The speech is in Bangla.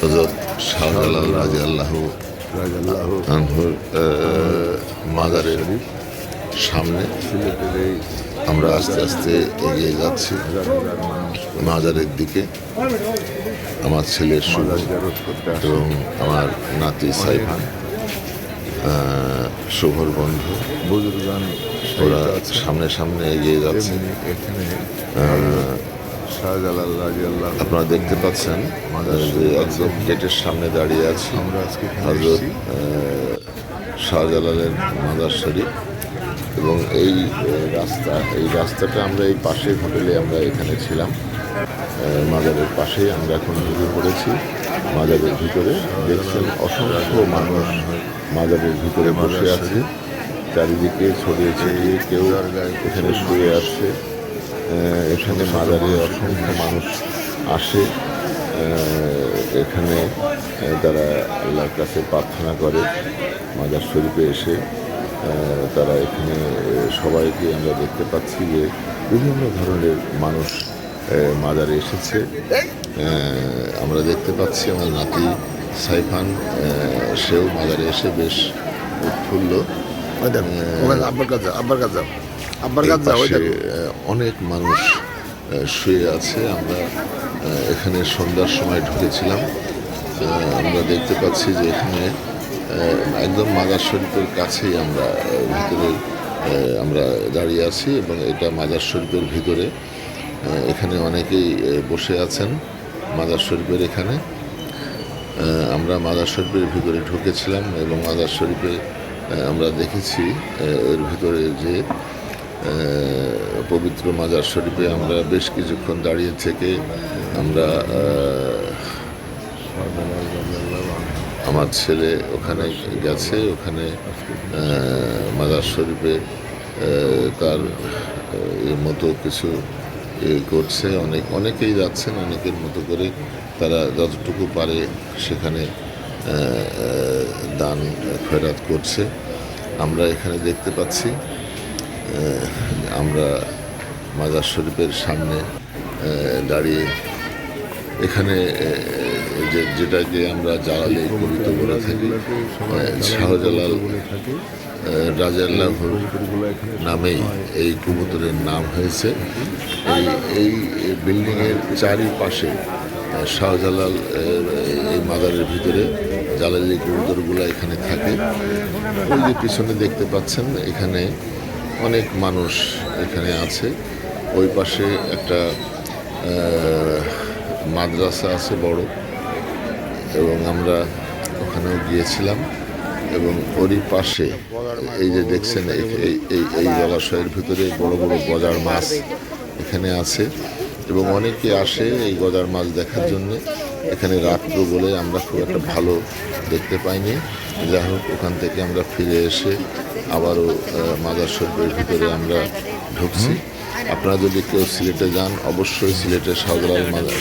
হজরত শাহজালাল রাজি আল্লাহ মাজারের সামনে আমরা আস্তে আস্তে এগিয়ে যাচ্ছি। মাজারের দিকে আমার আসে এবং আমার নাতি সাইফান শুভর বন্ধু, ওরা সামনে সামনে এগিয়ে যাচ্ছে। শাহজালাল রাজিয়াল্লাহ। আপনারা দেখতে পাচ্ছেন যে একদম গেটের সামনে দাঁড়িয়ে আছি আমরা আজকে হজরত শাহজালালের মাদার শরীফ। এবং এই রাস্তা এই রাস্তাটা আমরা এই পাশের হোটেলে আমরা এখানে ছিলাম। মাজারের পাশেই আমরা এখন ঢুকে পড়েছি। মাজারের ভিতরে দেখছেন অসংখ্য মানুষ মাজারের ভিতরে বসে আছে। চারিদিকে ছড়িয়ে ছিটিয়ে কেউ এখানে শুয়ে আহ, এখানে মাজারে অসংখ্য মানুষ আসে। এখানে তারা আল্লাহর কাছে প্রার্থনা করে মাজার শরীফে এসে তারা এখানে সবাইকে আমরা দেখতে পাচ্ছি যে বিভিন্ন ধরনের মানুষ মাজারে এসেছে। আমরা দেখতে পাচ্ছি আমার নাতি সাইফান সেও মাজারে এসে বেশ উৎফুল্ল। আব্বার কাছে আব্বার কাছে অনেক মানুষ শুয়ে আছে। আমরা এখানে সন্ধ্যার সময় ঢুকেছিলাম। আমরা দেখতে পাচ্ছি যে এখানে একদম মাজার শরীফের কাছেই আমরা ভিতরে আমরা দাঁড়িয়ে আছি এবং এটা মাজার শরীফের ভিতরে এখানে অনেকেই বসে আছেন মাজার শরীফের এখানে আমরা মাজার শরীফের ভিতরে ঢুকেছিলাম এবং মাজার শরীফে আমরা দেখেছি এর ভিতরে যে পবিত্র মাজার শরীফে আমরা বেশ কিছুক্ষণ দাঁড়িয়ে থেকে আমরা আমার ছেলে ওখানে গেছে, ওখানে মাজার শরীফে তার মতো কিছু করছে। অনেক, অনেকেই যাচ্ছেন, অনেকের মতো করে তারা যতটুকু পারে সেখানে দান খয়রাত করছে। আমরা এখানে দেখতে পাচ্ছি আমরা মাজার শরীফের সামনে দাঁড়িয়ে এখানে যে যেটাকে আমরা জ্বালালে কবিতা বলে থাকি শাহজালাল এখানে নামেই এই কবুতরের নাম হয়েছে। এই এই বিল্ডিংয়ের চারিপাশে শাহজালাল এই মাদারের ভিতরে জালালি কবুতরগুলো এখানে থাকে। ওই যে পিছনে দেখতে পাচ্ছেন, এখানে অনেক মানুষ এখানে আছে। ওই পাশে একটা মাদ্রাসা আছে বড়। এবং আমরা ওখানেও গিয়েছিলাম। এবং ওরই পাশে এই যে দেখছেন এই এই জলাশয়ের ভিতরে বড় বড় গজার মাছ এখানে আছে। এবং অনেকে আসে এই গজার মাছ দেখার জন্য। এখানে রাত্র বলে আমরা খুব একটা ভালো দেখতে পাইনি। যাই হোক ওখান থেকে আমরা ফিরে এসে আবারও মাদার শরীফের ভিতরে আমরা ঢুকছি। আপনারা যদি কেউ সিলেটে যান অবশ্যই সিলেটের সাগরাল মাদার